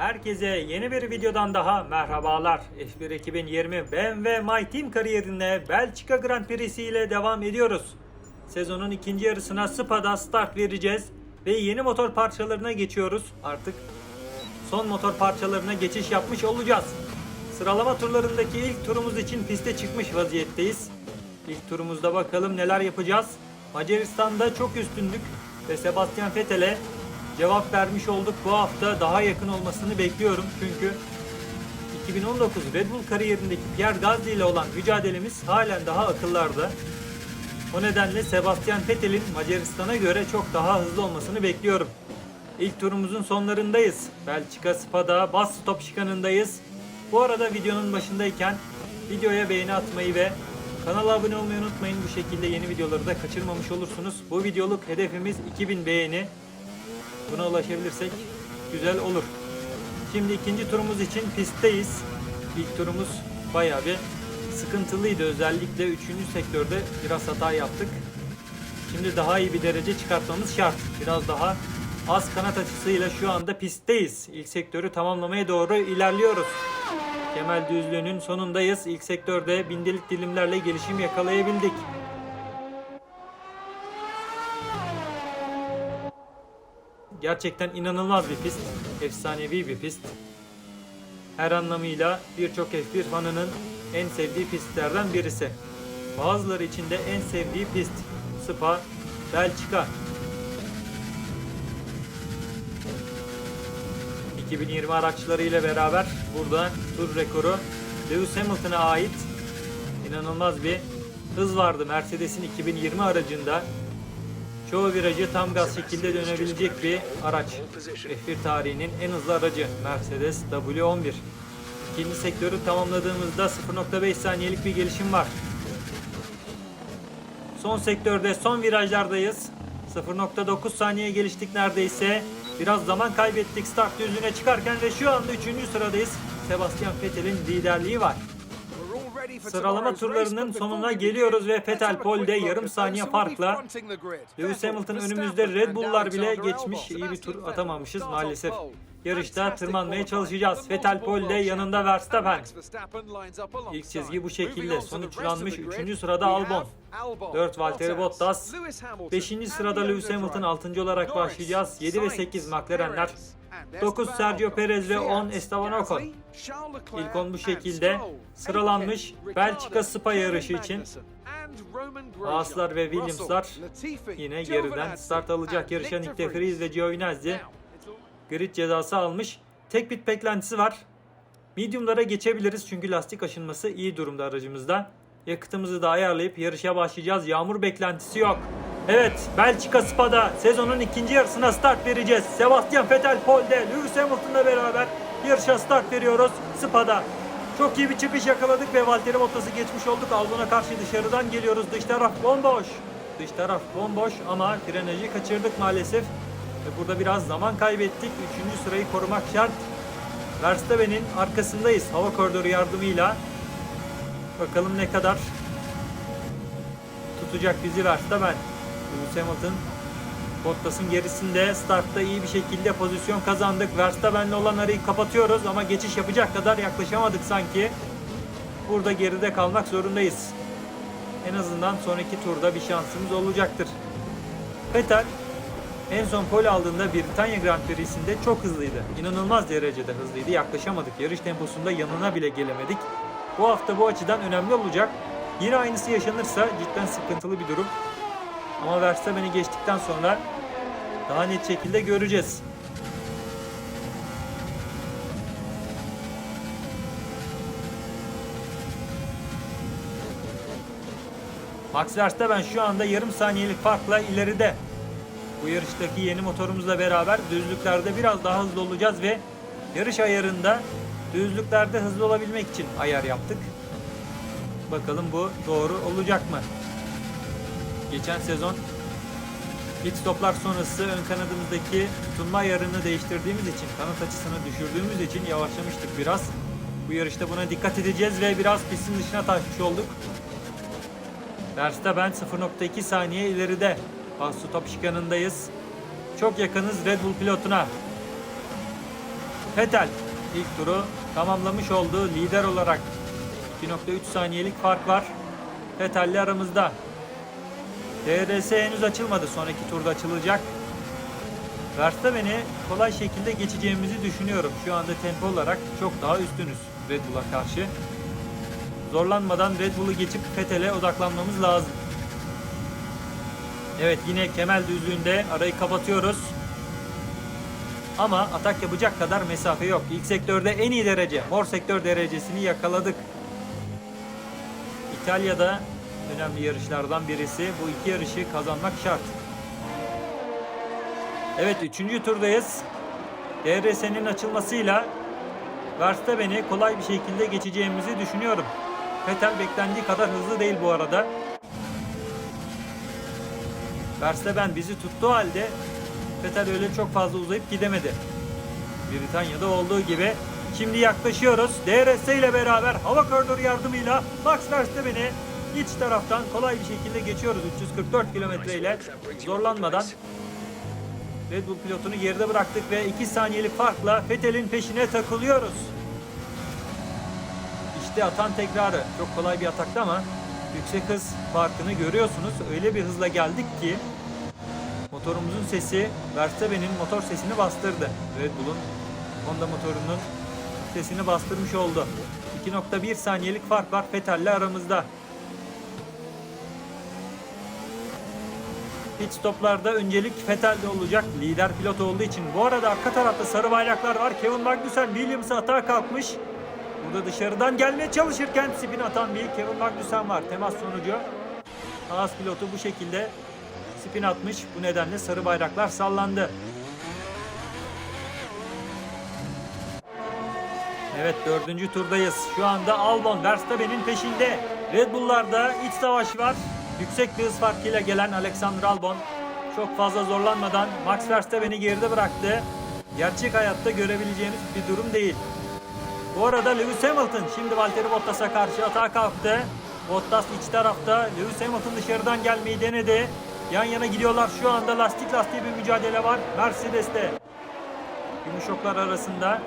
Herkese yeni bir videodan daha merhabalar. F1 2020 BMW My Team kariyerine Belçika Grand Prix'si ile devam ediyoruz. Sezonun ikinci yarısına Spa'da start vereceğiz ve yeni motor parçalarına geçiyoruz. Artık son motor parçalarına geçiş yapmış olacağız. Sıralama turlarındaki ilk turumuz için piste çıkmış vaziyetteyiz. İlk turumuzda bakalım neler yapacağız. Macaristan'da çok üstünlük ve Sebastian Vettel'e cevap vermiş olduk. Bu hafta daha yakın olmasını bekliyorum. Çünkü 2019 Red Bull kariyerindeki Pierre Gasly ile olan mücadelemiz halen daha akıllarda. O nedenle Sebastian Vettel'in Macaristan'a göre çok daha hızlı olmasını bekliyorum. İlk turumuzun sonlarındayız. Belçika Spa'da bas stop şikanındayız. Bu arada videonun başındayken videoya beğeni atmayı ve kanala abone olmayı unutmayın. Bu şekilde yeni videoları da kaçırmamış olursunuz. Bu videoluk hedefimiz 2000 beğeni. Buna ulaşabilirsek güzel olur. Şimdi ikinci turumuz için pistteyiz. İlk turumuz bayağı bir sıkıntılıydı. Özellikle 3. sektörde biraz hata yaptık. Şimdi daha iyi bir derece çıkartmamız şart. Biraz daha az kanat açısıyla şu anda pistteyiz. İlk sektörü tamamlamaya doğru ilerliyoruz. Kemal düzlüğünün sonundayız. İlk sektörde bindelik dilimlerle gelişim yakalayabildik. Gerçekten inanılmaz bir pist. Efsanevi bir pist. Her anlamıyla birçok F1 fanının en sevdiği pistlerden birisi. Bazıları için de en sevdiği pist. Spa, Belçika. 2020 araçlarıyla beraber burada tur rekoru Lewis Hamilton'a ait inanılmaz bir hız vardı Mercedes'in 2020 aracında. Çoğu virajı tam gaz şekilde dönebilecek bir araç. F1 tarihinin en hızlı aracı Mercedes W11. İkinci sektörü tamamladığımızda 0.5 saniyelik bir gelişim var. Son sektörde son virajlardayız. 0.9 saniye geliştik neredeyse. Biraz zaman kaybettik start düzlüğüne çıkarken ve şu anda 3. sıradayız. Sebastian Vettel'in liderliği var. Sıralama turlarının sonuna geliyoruz ve Vettel Pole'de yarım saniye farkla Lewis Hamilton önümüzde Red Bull'lar bile geçmiş. İyi bir tur atamamışız maalesef. Yarışta tırmanmaya çalışacağız. Vettel Pole'de yanında Verstappen. İlk çizgi bu şekilde. Sonuçlanmış 3. sırada Albon. 4 Valtteri Bottas. 5. sırada Lewis Hamilton 6. olarak başlayacağız. 7 ve 8 McLaren'ler. 9 Sergio Perez ve 10 Esteban Ocon. İlk 10 bu şekilde sıralanmış Belçika Spa yarışı için. Haaslar ve Williams'lar yine geriden start alacak yarışa Nick de Vries ve Giovinazzi grid cezası almış. Tek pit beklentisi var. Medium'lara geçebiliriz çünkü lastik aşınması iyi durumda aracımızda. Yakıtımızı da ayarlayıp yarışa başlayacağız. Yağmur beklentisi yok. Evet, Belçika Spa'da sezonun ikinci yarısına start vereceğiz. Sebastian Vettel pole'de, Lewis Hamilton'la beraber yarışa start veriyoruz Spa'da. Çok iyi bir çıkış yakaladık ve Valtteri Bottas'ı geçmiş olduk. Albon'a karşı dışarıdan geliyoruz. Dış taraf bomboş. Dış taraf bomboş ama frenajı kaçırdık maalesef. Ve burada biraz zaman kaybettik. Üçüncü sırayı korumak şart. Verstappen'in arkasındayız hava koridoru yardımıyla. Bakalım ne kadar tutacak bizi Verstappen. Lewis Hamilton Bottas'ın gerisinde startta iyi bir şekilde pozisyon kazandık. Verstappen'le olan arayı kapatıyoruz ama geçiş yapacak kadar yaklaşamadık sanki. Burada geride kalmak zorundayız. En azından sonraki turda bir şansımız olacaktır. Vettel en son pole aldığında Britanya Grand Prix'sinde çok hızlıydı. İnanılmaz derecede hızlıydı. Yaklaşamadık. Yarış temposunda yanına bile gelemedik. Bu hafta bu açıdan önemli olacak. Yine aynısı yaşanırsa cidden sıkıntılı bir durum. Ama Verstappen'i geçtikten sonra daha net şekilde göreceğiz. Max Verstappen şu anda yarım saniyelik farkla ileride. Bu yarıştaki yeni motorumuzla beraber düzlüklerde biraz daha hızlı olacağız ve yarış ayarında düzlüklerde hızlı olabilmek için ayar yaptık. Bakalım bu doğru olacak mı? Geçen sezon pit stoplar sonrası ön kanadımızdaki tutunma ayarını değiştirdiğimiz için, kanat açısını düşürdüğümüz için yavaşlamıştık biraz. Bu yarışta buna dikkat edeceğiz ve biraz pistin dışına taşmış olduk. Verstappen 0.2 saniye ileride. Bas stop şikanındayız. Çok yakınız Red Bull pilotuna. Vettel ilk turu tamamlamış oldu lider olarak. 2.3 saniyelik fark var. Vettel'le aramızda. DRS henüz açılmadı. Sonraki turda açılacak. Verstappen'i kolay şekilde geçeceğimizi düşünüyorum. Şu anda tempo olarak çok daha üstünüz Red Bull'a karşı. Zorlanmadan Red Bull'u geçip Vettel'e odaklanmamız lazım. Evet yine Kemal düzlüğünde arayı kapatıyoruz. Ama atak yapacak kadar mesafe yok. İlk sektörde en iyi derece, mor sektör derecesini yakaladık. İtalya'da önemli yarışlardan birisi. Bu iki yarışı kazanmak şart. Evet 3. turdayız. DRS'nin açılmasıyla Verstappen'i kolay bir şekilde geçeceğimizi düşünüyorum. Vettel beklendiği kadar hızlı değil bu arada. Verstappen bizi tuttuğu halde Vettel öyle çok fazla uzayıp gidemedi. Britanya'da olduğu gibi şimdi yaklaşıyoruz. DRS ile beraber hava koridoru yardımıyla Max Verstappen'i iç taraftan kolay bir şekilde geçiyoruz 344 kilometre ile zorlanmadan. Red Bull pilotunu geride bıraktık ve 2 saniyelik farkla Vettel'in peşine takılıyoruz. İşte atan tekrarı. Çok kolay bir ataktı ama yüksek hız farkını görüyorsunuz. Öyle bir hızla geldik ki motorumuzun sesi Verstappen'in motor sesini bastırdı. Red Bull'un Honda motorunun sesini bastırmış oldu. 2.1 saniyelik fark var Vettel'le aramızda. Pit stoplarda öncelik Vettel'de olacak lider pilot olduğu için. Bu arada arka tarafta sarı bayraklar var. Kevin Magnussen Williams'a atağa kalkmış. Burada dışarıdan gelmeye çalışırken spin atan bir Kevin Magnussen var. Temas sonucu Haas pilotu bu şekilde spin atmış. Bu nedenle sarı bayraklar sallandı. Evet dördüncü turdayız. Şu anda Albon Verstappen'in peşinde. Red Bull'larda iç savaş var. Yüksek bir hız farkıyla gelen Alexander Albon çok fazla zorlanmadan Max Verstappen'i geride bıraktı. Gerçek hayatta görebileceğimiz bir durum değil. Bu arada Lewis Hamilton şimdi Valtteri Bottas'a karşı atağa kalktı. Bottas iç tarafta. Lewis Hamilton dışarıdan gelmeyi denedi. Yan yana gidiyorlar. Şu anda lastik lastiğe bir mücadele var. Mercedes'te. Yumuşoklar arasında.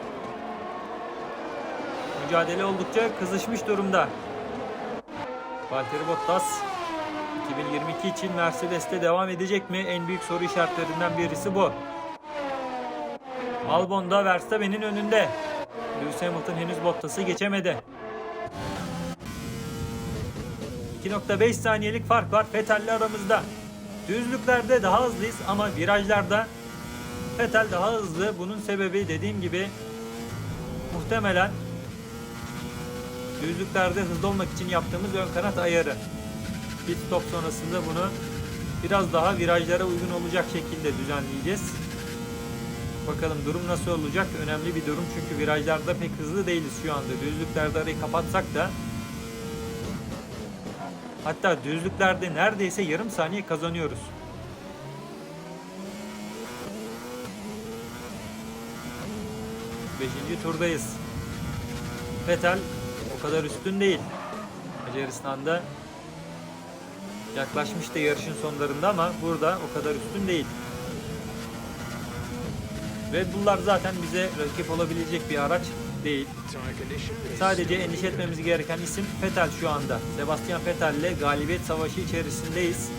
Mücadele oldukça kızışmış durumda. Valtteri Bottas 2022 için Mercedes'te devam edecek mi? En büyük soru işaretlerinden birisi bu. Albon da Verstappen'in önünde. Lewis Hamilton henüz Bottas'ı geçemedi. 2.5 saniyelik fark var Vettel'le aramızda. Düzlüklerde daha hızlıyız ama virajlarda Vettel daha hızlı. Bunun sebebi dediğim gibi muhtemelen düzlüklerde hızlı olmak için yaptığımız ön kanat ayarı. Pit stop sonrasında bunu biraz daha virajlara uygun olacak şekilde düzenleyeceğiz. Bakalım durum nasıl olacak? Önemli bir durum çünkü virajlarda pek hızlı değiliz şu anda. Düzlüklerde arayı kapatsak da hatta düzlüklerde neredeyse yarım saniye kazanıyoruz. Beşinci turdayız. Vettel o kadar üstün değil. Macaristan'da yaklaşmıştı yarışın sonlarında ama burada o kadar üstün değil. Red Bull'lar zaten bize rakip olabilecek bir araç değil. Sadece endişe etmemiz gereken isim Vettel şu anda. Sebastian Vettel ile galibiyet savaşı içerisindeyiz.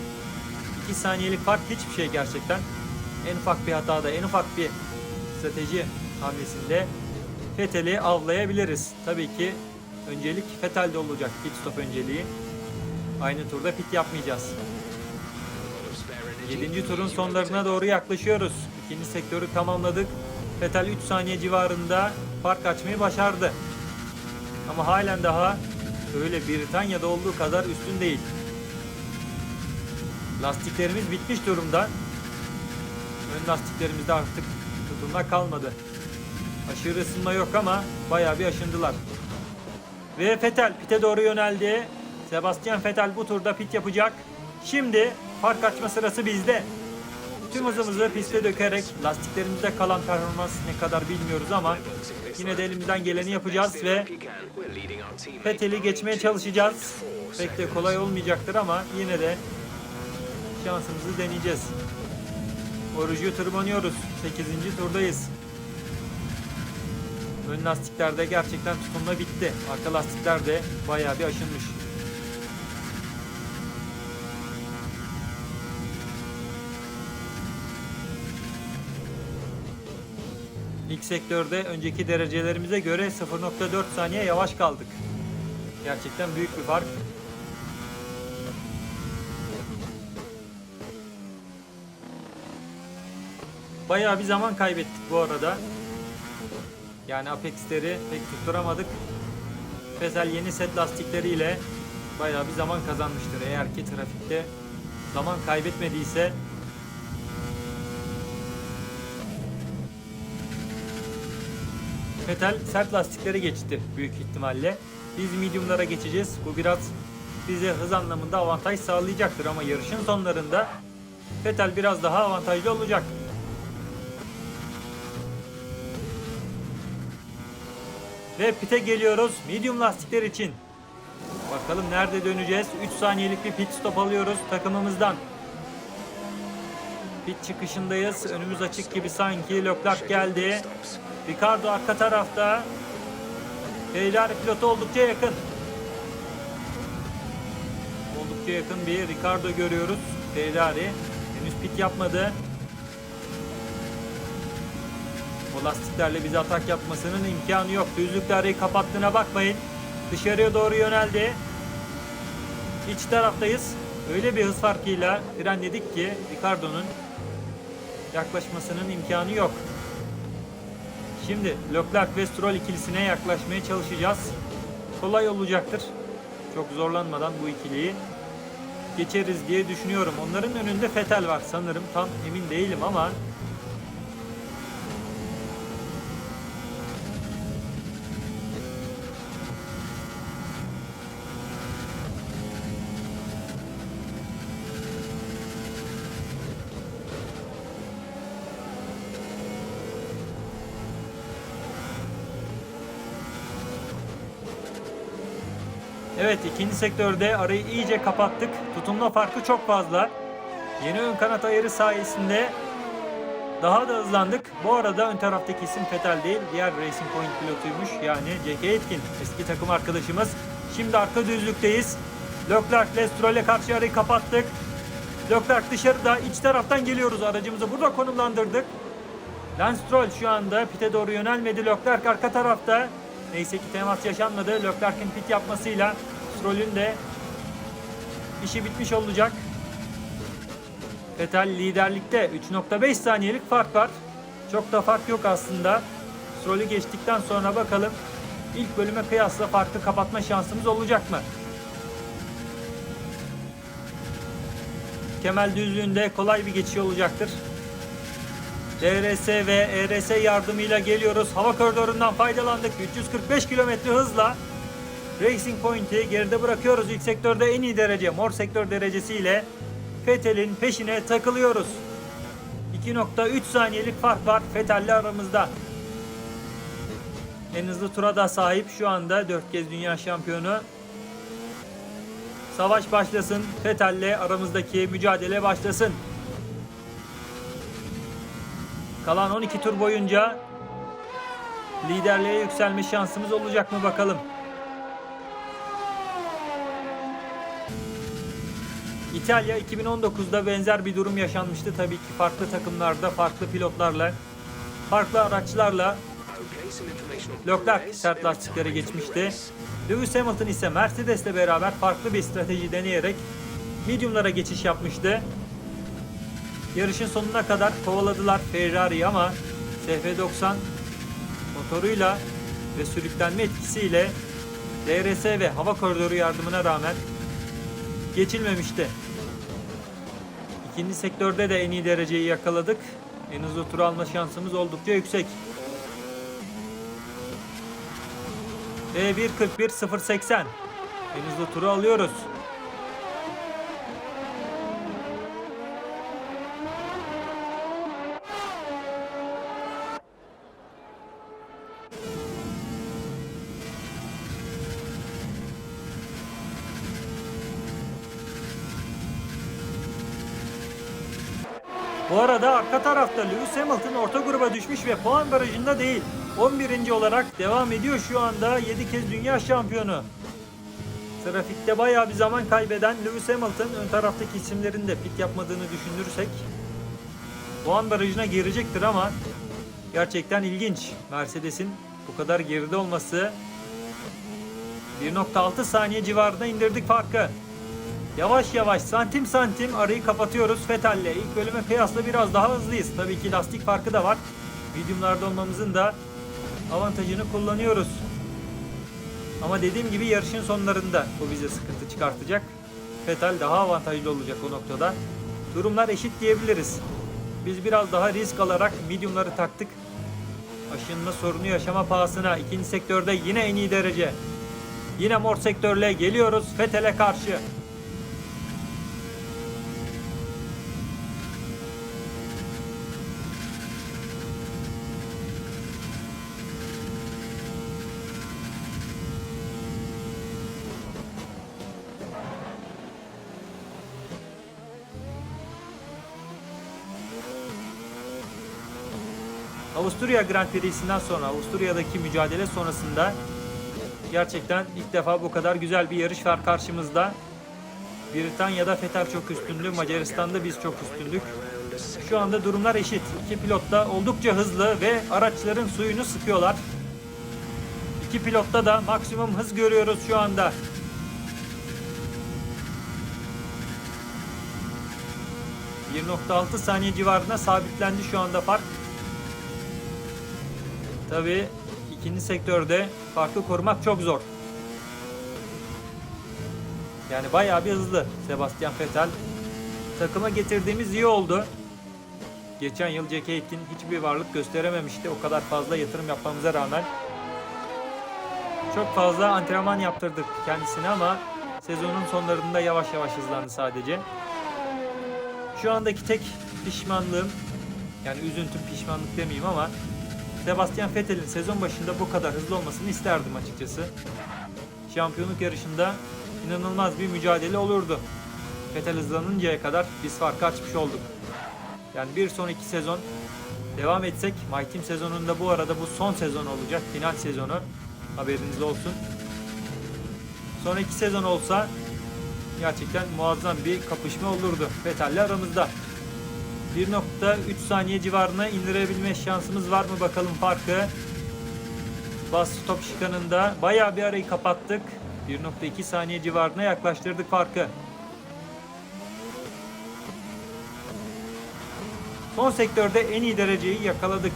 2 saniyelik fark hiçbir şey gerçekten. En ufak bir hatada, en ufak bir strateji hamlesinde Vettel'i avlayabiliriz. Tabii ki öncelik Vettel'de olacak pit stop önceliği. Aynı turda pit yapmayacağız. 7. turun sonlarına doğru yaklaşıyoruz. İkinci sektörü tamamladık. Vettel 3 saniye civarında fark açmayı başardı. Ama halen daha öyle Britanya'da olduğu kadar üstün değil. Lastiklerimiz bitmiş durumda. Ön lastiklerimizde artık tutunma kalmadı. Aşırı ısınma yok ama bayağı bir aşındılar. Ve Vettel pite doğru yöneldi. Sebastian Vettel bu turda pit yapacak. Şimdi fark açma sırası bizde. Tüm hızımızı piste dökerek lastiklerimizde kalan performans ne kadar bilmiyoruz ama yine de elimizden geleni yapacağız ve Vettel'i geçmeye çalışacağız. Pek de kolay olmayacaktır ama yine de şansımızı deneyeceğiz. Orucu tırmanıyoruz. 8. turdayız. ön lastiklerde gerçekten tutunma bitti. Arka lastikler de bayağı bir aşınmış. İlk sektörde önceki derecelerimize göre 0.4 saniye yavaş kaldık. Gerçekten büyük bir fark. Bayağı bir zaman kaybettik bu arada. Yani Apex'leri pek tutturamadık. Fezel yeni set lastikleriyle bayağı bir zaman kazanmıştır. Eğer ki trafikte zaman kaybetmediyse Fetel sert lastikleri geçti büyük ihtimalle. Biz mediumlara geçeceğiz. Bu biraz bize hız anlamında avantaj sağlayacaktır ama yarışın sonlarında Fetel biraz daha avantajlı olacak. Ve pite geliyoruz medium lastikler için. Bakalım nerede döneceğiz? 3 saniyelik bir pit stop alıyoruz takımımızdan. Pit çıkışındayız. Önümüz açık gibi sanki. Leclerc geldi. Ricardo arka tarafta. Ferrari pilotu oldukça yakın. Oldukça yakın bir Ricardo görüyoruz. Ferrari henüz pit yapmadı. O lastiklerle bize atak yapmasının imkanı yok. Düzlükte arayı kapattığına bakmayın. Dışarıya doğru yöneldi. İç taraftayız. Öyle bir hız farkıyla frenledik ki Ricardo'nun yaklaşmasının imkanı yok. Şimdi Leclerc ve Stroll ikilisine yaklaşmaya çalışacağız. Kolay olacaktır. Çok zorlanmadan bu ikiliyi geçeriz diye düşünüyorum. Onların önünde Fetel var sanırım. Tam emin değilim ama Evet ikinci sektörde arayı iyice kapattık. Tutunma farkı çok fazla. Yeni ön kanat ayarı sayesinde daha da hızlandık. Bu arada ön taraftaki isim Fetel değil, diğer Racing Point pilotuymuş. Yani J.K. Etkin, eski takım arkadaşımız. Şimdi arka düzlükteyiz. Leclerc ile Stroll'e karşı arayı kapattık. Leclerc dışarıda, iç taraftan geliyoruz. Aracımızı burada konumlandırdık. Lance Stroll şu anda pite doğru yönelmedi. Leclerc arka tarafta. Neyse ki temas yaşanmadı. Leclerc'in pit yapmasıyla Stroll'ün de işi bitmiş olacak. Vettel liderlikte 3.5 saniyelik fark var. Çok da fark yok aslında. Stroll'ü geçtikten sonra bakalım ilk bölüme kıyasla farkı kapatma şansımız olacak mı? Kemal düzlüğünde kolay bir geçiş olacaktır. DRS ve ERS yardımıyla geliyoruz. Hava koridorundan faydalandık. 345 km hızla Racing Point'i geride bırakıyoruz. İlk sektörde en iyi derece, mor sektör derecesiyle Fethel'in peşine takılıyoruz. 2.3 saniyelik fark var Fethel'le aramızda. En hızlı tura da sahip şu anda 4 kez dünya şampiyonu. Savaş başlasın. Fethel'le aramızdaki mücadele başlasın. Kalan 12 tur boyunca liderliğe yükselme şansımız olacak mı bakalım. İtalya 2019'da benzer bir durum yaşanmıştı. Tabii ki farklı takımlarda, farklı pilotlarla, farklı araçlarla Leclerc sert lastiklere geçmişti. Lewis Hamilton ise Mercedes'le beraber farklı bir strateji deneyerek mediumlara geçiş yapmıştı. Yarışın sonuna kadar kovaladılar Ferrari'yi ama SF90 motoruyla ve sürüklenme etkisiyle DRS ve hava koridoru yardımına rağmen geçilmemişti. İkinci sektörde de en iyi dereceyi yakaladık. En hızlı tur alma şansımız oldukça yüksek. E E1.41.080 En hızlı turu alıyoruz. Bu arada arka tarafta Lewis Hamilton orta gruba düşmüş ve puan barajında değil. 11. olarak devam ediyor şu anda 7 kez dünya şampiyonu. Trafikte bayağı bir zaman kaybeden Lewis Hamilton ön taraftaki isimlerin de pit yapmadığını düşünürsek puan barajına girecektir ama gerçekten ilginç. Mercedes'in bu kadar geride olması 1.6 saniye civarında indirdik farkı. Yavaş yavaş santim santim arayı kapatıyoruz Fethal'le. İlk bölüme kıyasla biraz daha hızlıyız. Tabii ki lastik farkı da var. Medium'larda olmamızın da avantajını kullanıyoruz. Ama dediğim gibi yarışın sonlarında bu bize sıkıntı çıkartacak. Fetal daha avantajlı olacak o noktada. Durumlar eşit diyebiliriz. Biz biraz daha risk alarak mediumları taktık. Aşınma sorunu yaşama pahasına ikinci sektörde yine en iyi derece. Yine mor sektörle geliyoruz Fetel'e karşı. Avusturya Grand Prix'sinden sonra Avusturya'daki mücadele sonrasında gerçekten ilk defa bu kadar güzel bir yarış var karşımızda. Britanya'da Fetel çok üstünlü, Macaristan'da biz çok üstünlük. Şu anda durumlar eşit. İki pilot da oldukça hızlı ve araçların suyunu sıkıyorlar. İki pilotta da maksimum hız görüyoruz şu anda. ...1.6 saniye civarında sabitlendi şu anda fark. Tabii ikinci sektörde farkı korumak çok zor. Yani bayağı bir hızlı Sebastian Vettel. Takıma getirdiğimiz iyi oldu. Geçen yıl Jack Aitken hiçbir varlık gösterememişti o kadar fazla yatırım yapmamıza rağmen. Çok fazla antrenman yaptırdık kendisine ama sezonun sonlarında yavaş yavaş hızlandı sadece. Şu andaki tek pişmanlığım yani üzüntüm pişmanlık demeyeyim ama Sebastian Vettel'in sezon başında bu kadar hızlı olmasını isterdim açıkçası. Şampiyonluk yarışında inanılmaz bir mücadele olurdu. Vettel hızlanıncaya kadar biz farkı açmış olduk. Yani bir sonraki sezon devam etsek My Team sezonunda bu arada bu son sezon olacak. Final sezonu. Haberiniz olsun. Sonraki sezon olsa gerçekten muazzam bir kapışma olurdu. Vettel'le aramızda. 1.3 saniye civarına indirebilme şansımız var mı bakalım farkı. Bas stop şikanında bayağı bir arayı kapattık. 1.2 saniye civarına yaklaştırdık farkı. Son sektörde en iyi dereceyi yakaladık.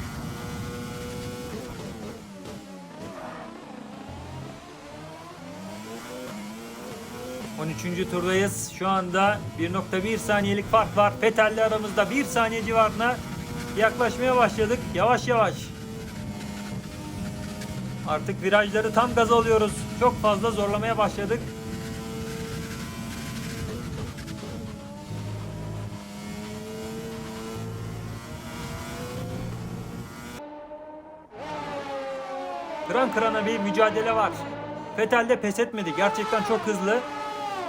...13. turdayız. Şu anda 1.1 saniyelik fark var. Fetel'le aramızda 1 saniye civarına yaklaşmaya başladık. Yavaş yavaş. Artık virajları tam gaz alıyoruz. Çok fazla zorlamaya başladık. Kıran kırana bir mücadele var. Fetel de pes etmedi. Gerçekten çok hızlı.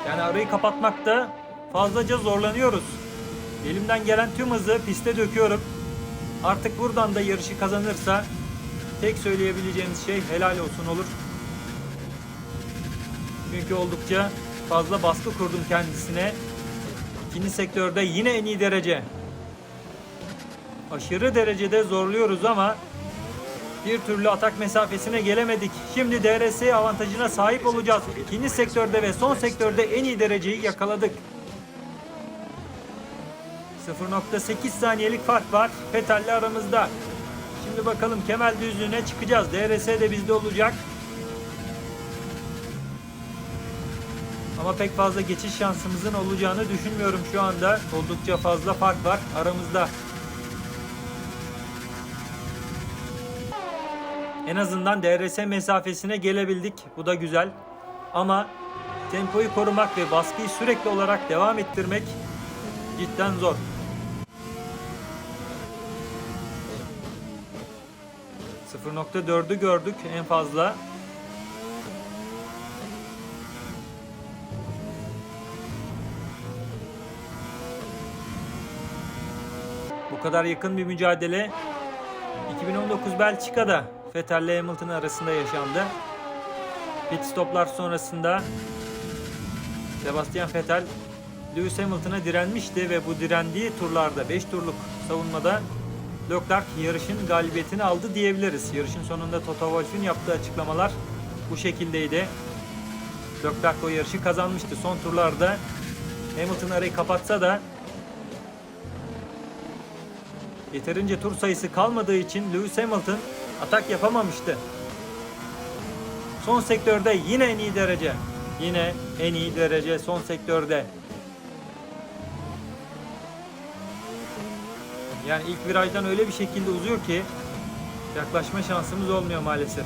Yani arayı kapatmakta fazlaca zorlanıyoruz. Elimden gelen tüm hızı piste döküyorum. Artık buradan da yarışı kazanırsa tek söyleyebileceğimiz şey helal olsun olur. Çünkü oldukça fazla baskı kurdum kendisine. İkinci sektörde yine en iyi derece. Aşırı derecede zorluyoruz ama bir türlü atak mesafesine gelemedik. Şimdi DRS avantajına sahip olacağız. İkinci sektörde ve son sektörde en iyi dereceyi yakaladık. 0.8 saniyelik fark var Fetel'le aramızda. Şimdi bakalım Kemal düzlüğüne çıkacağız. DRS de bizde olacak. Ama pek fazla geçiş şansımızın olacağını düşünmüyorum şu anda. Oldukça fazla fark var aramızda. En azından DRS mesafesine gelebildik. Bu da güzel. Ama tempoyu korumak ve baskıyı sürekli olarak devam ettirmek cidden zor. .4'ü gördük en fazla. Bu kadar yakın bir mücadele 2019 Belçika'da Vettel ile Hamilton arasında yaşandı. Pit stoplar sonrasında Sebastian Vettel Lewis Hamilton'a direnmişti ve bu direndiği turlarda 5 turluk savunmada Leclerc yarışın galibiyetini aldı diyebiliriz. Yarışın sonunda Toto Wolff'ün yaptığı açıklamalar bu şekildeydi. Leclerc o yarışı kazanmıştı. Son turlarda Hamilton arayı kapatsa da yeterince tur sayısı kalmadığı için Lewis Hamilton atak yapamamıştı. Son sektörde yine en iyi derece. Yine en iyi derece son sektörde. Yani ilk virajdan öyle bir şekilde uzuyor ki yaklaşma şansımız olmuyor maalesef.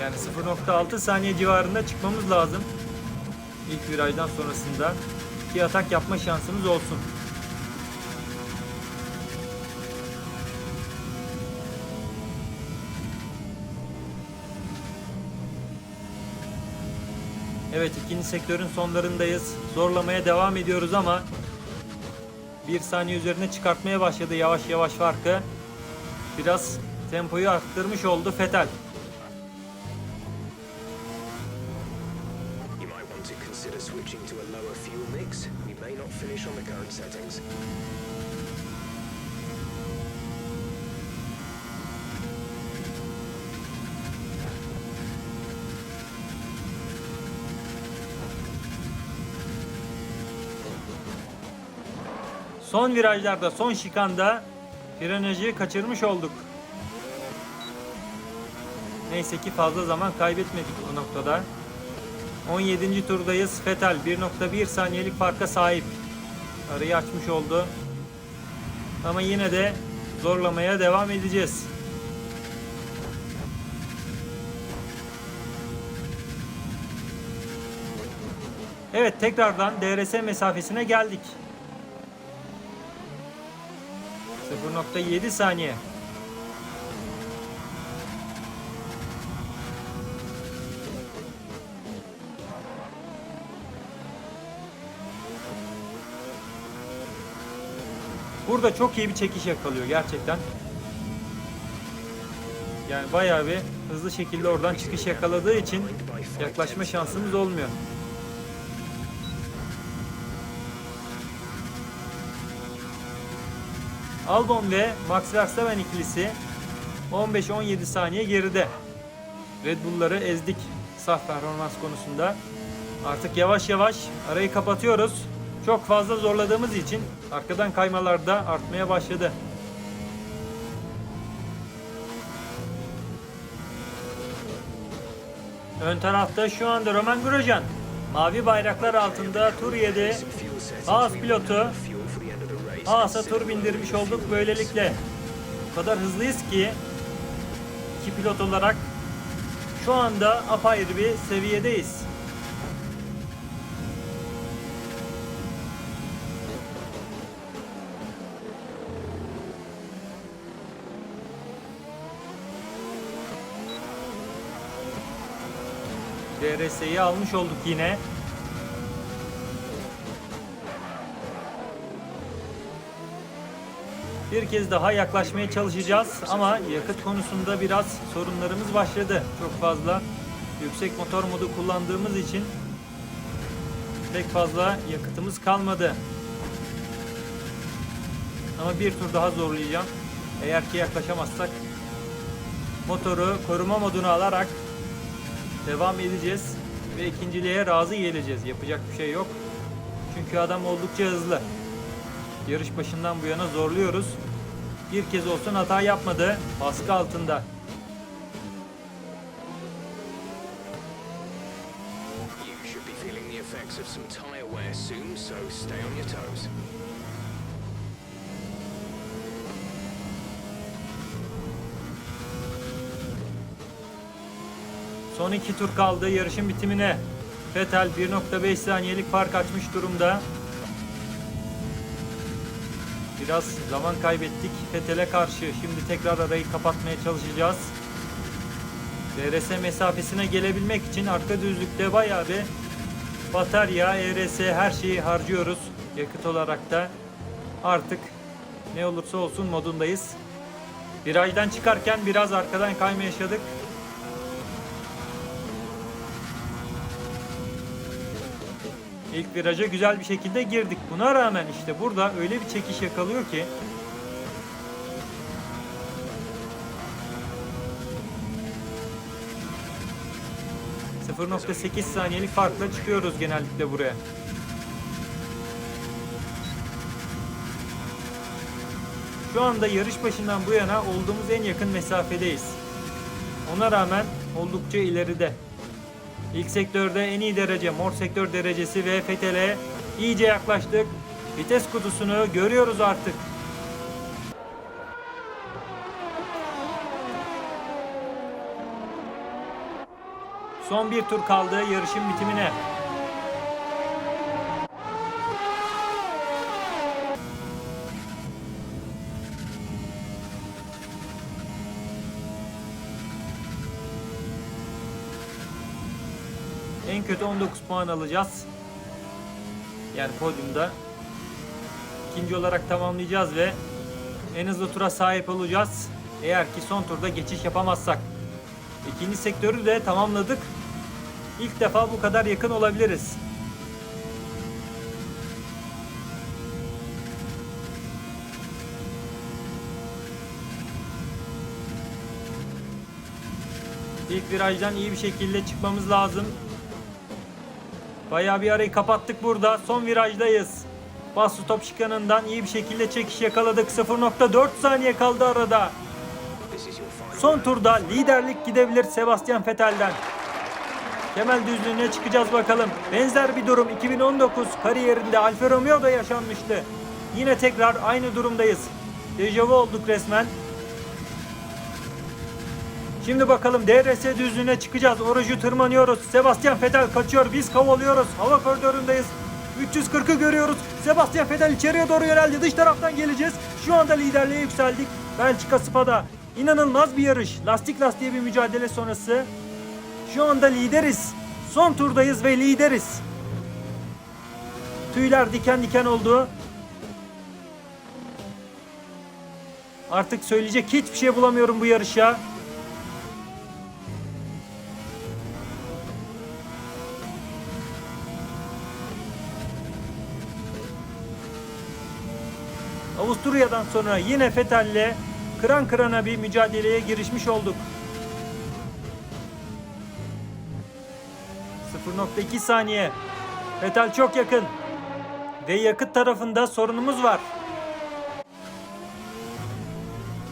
Yani 0.6 saniye civarında çıkmamız lazım. İlk virajdan sonrasında ki atak yapma şansımız olsun. Evet ikinci sektörün sonlarındayız. Zorlamaya devam ediyoruz ama bir saniye üzerine çıkartmaya başladı yavaş yavaş farkı. Biraz tempoyu arttırmış oldu Fetel. Son virajlarda, son şikanda frenajı kaçırmış olduk. Neyse ki fazla zaman kaybetmedik bu noktada. 17. turdayız. Fetal 1.1 saniyelik farka sahip. Arayı açmış oldu. Ama yine de zorlamaya devam edeceğiz. Evet tekrardan DRS mesafesine geldik. 0.7 saniye. Burada çok iyi bir çekiş yakalıyor gerçekten. Yani bayağı bir hızlı şekilde oradan çıkış yakaladığı için yaklaşma şansımız olmuyor. Albon ve Max Verstappen ikilisi 15-17 saniye geride. Red Bull'ları ezdik saf performans konusunda. Artık yavaş yavaş arayı kapatıyoruz. Çok fazla zorladığımız için arkadan kaymalar da artmaya başladı. Ön tarafta şu anda Roman Grosjean. Mavi bayraklar altında tur 7. Some fuel settings. Haas pilotu Haas'a tur bindirmiş olduk böylelikle. O kadar hızlıyız ki iki pilot olarak şu anda apayrı bir seviyedeyiz. DRS'yi almış olduk yine. Bir kez daha yaklaşmaya çalışacağız ama yakıt konusunda biraz sorunlarımız başladı. Çok fazla yüksek motor modu kullandığımız için pek fazla yakıtımız kalmadı. Ama bir tur daha zorlayacağım. Eğer ki yaklaşamazsak motoru koruma moduna alarak devam edeceğiz ve ikinciliğe razı geleceğiz. Yapacak bir şey yok. Çünkü adam oldukça hızlı. Yarış başından bu yana zorluyoruz. Bir kez olsun hata yapmadı. Baskı altında. Son iki tur kaldı yarışın bitimine. Vettel 1.5 saniyelik fark açmış durumda. Biraz zaman kaybettik Vettel'e karşı. Şimdi tekrar arayı kapatmaya çalışacağız. DRS mesafesine gelebilmek için arka düzlükte bayağı bir batarya, ERS her şeyi harcıyoruz. Yakıt olarak da artık ne olursa olsun modundayız. Virajdan çıkarken biraz arkadan kayma yaşadık. İlk viraja güzel bir şekilde girdik. Buna rağmen işte burada öyle bir çekiş yakalıyor ki ...0.8 saniyelik farkla çıkıyoruz genellikle buraya. Şu anda yarış başından bu yana olduğumuz en yakın mesafedeyiz. Ona rağmen oldukça ileride. İlk sektörde en iyi derece mor sektör derecesi ve Fethel'e iyice yaklaştık. Vites kutusunu görüyoruz artık. Son bir tur kaldı yarışın bitimine. En kötü 19 puan alacağız. Yani podyumda. İkinci olarak tamamlayacağız ve en hızlı tura sahip olacağız. Eğer ki son turda geçiş yapamazsak. İkinci sektörü de tamamladık. İlk defa bu kadar yakın olabiliriz. İlk virajdan iyi bir şekilde çıkmamız lazım. Bayağı bir arayı kapattık burada. Son virajdayız. Bas stop şikanından iyi bir şekilde çekiş yakaladık. 0.4 saniye kaldı arada. Son turda liderlik gidebilir Sebastian Vettel'den. Kemal düzlüğüne çıkacağız bakalım. Benzer bir durum 2019 kariyerinde Alfa Romeo'da yaşanmıştı. Yine tekrar aynı durumdayız. Dejavu olduk resmen. Şimdi bakalım DRS düzlüğüne çıkacağız. Orucu tırmanıyoruz. Sebastian Vettel kaçıyor. Biz kovalıyoruz. Hava koridorundayız. 340'ı görüyoruz. Sebastian Vettel içeriye doğru yöneldi. Dış taraftan geleceğiz. Şu anda liderliğe yükseldik. Belçika Spa'da. İnanılmaz bir yarış. Lastik lastiğe bir mücadele sonrası. Şu anda lideriz. Son turdayız ve lideriz. Tüyler diken diken oldu. Artık söyleyecek hiçbir şey bulamıyorum bu yarışa. Avusturya'dan sonra yine Vettel'le kıran kırana bir mücadeleye girişmiş olduk. 0.2 saniye. Vettel çok yakın. Ve yakıt tarafında sorunumuz var.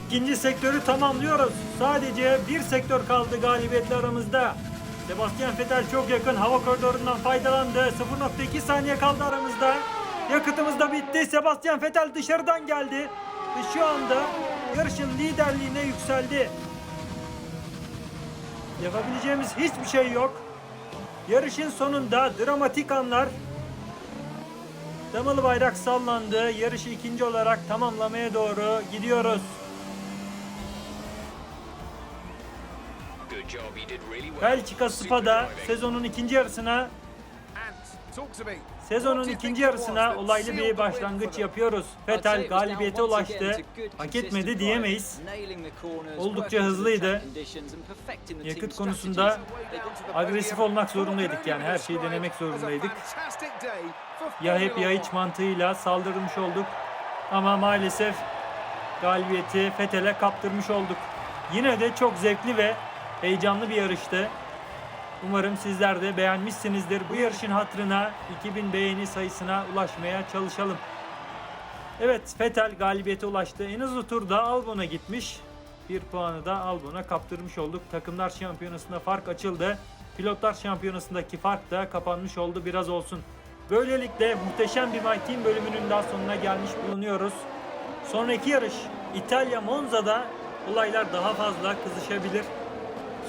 İkinci sektörü tamamlıyoruz. Sadece bir sektör kaldı galibiyetle aramızda. Sebastian Vettel çok yakın hava koridorundan faydalandı. 0.2 saniye kaldı aramızda. Yakıtımız da bitti. Sebastian Vettel dışarıdan geldi. Ve şu anda yarışın liderliğine yükseldi. Yapabileceğimiz hiçbir şey yok. Yarışın sonunda dramatik anlar. Damalı bayrak sallandı. Yarışı ikinci olarak tamamlamaya doğru gidiyoruz. Belçika Spa'da sezonun ikinci yarısına sezonun ikinci yarısına olaylı bir başlangıç yapıyoruz. Vettel galibiyete ulaştı. Hak etmedi diyemeyiz. Oldukça hızlıydı. Yakıt konusunda agresif olmak zorundaydık yani her şeyi denemek zorundaydık. Ya hep ya hiç mantığıyla saldırmış olduk. Ama maalesef galibiyeti Fethel'e kaptırmış olduk. Yine de çok zevkli ve heyecanlı bir yarıştı. Umarım sizler de beğenmişsinizdir. Bu yarışın hatırına 2000 beğeni sayısına ulaşmaya çalışalım. Evet Fettel galibiyete ulaştı. En hızlı turda Albon'a gitmiş. Bir puanı da Albon'a kaptırmış olduk. Takımlar şampiyonasında fark açıldı. Pilotlar şampiyonasındaki fark da kapanmış oldu biraz olsun. Böylelikle muhteşem bir My Team bölümünün daha sonuna gelmiş bulunuyoruz. Sonraki yarış İtalya Monza'da olaylar daha fazla kızışabilir.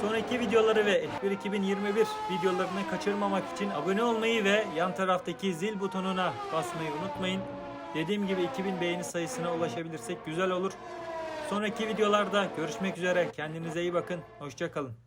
Sonraki videoları ve F1 2021 videolarını kaçırmamak için abone olmayı ve yan taraftaki zil butonuna basmayı unutmayın. Dediğim gibi 2000 beğeni sayısına ulaşabilirsek güzel olur. Sonraki videolarda görüşmek üzere. Kendinize iyi bakın. Hoşçakalın.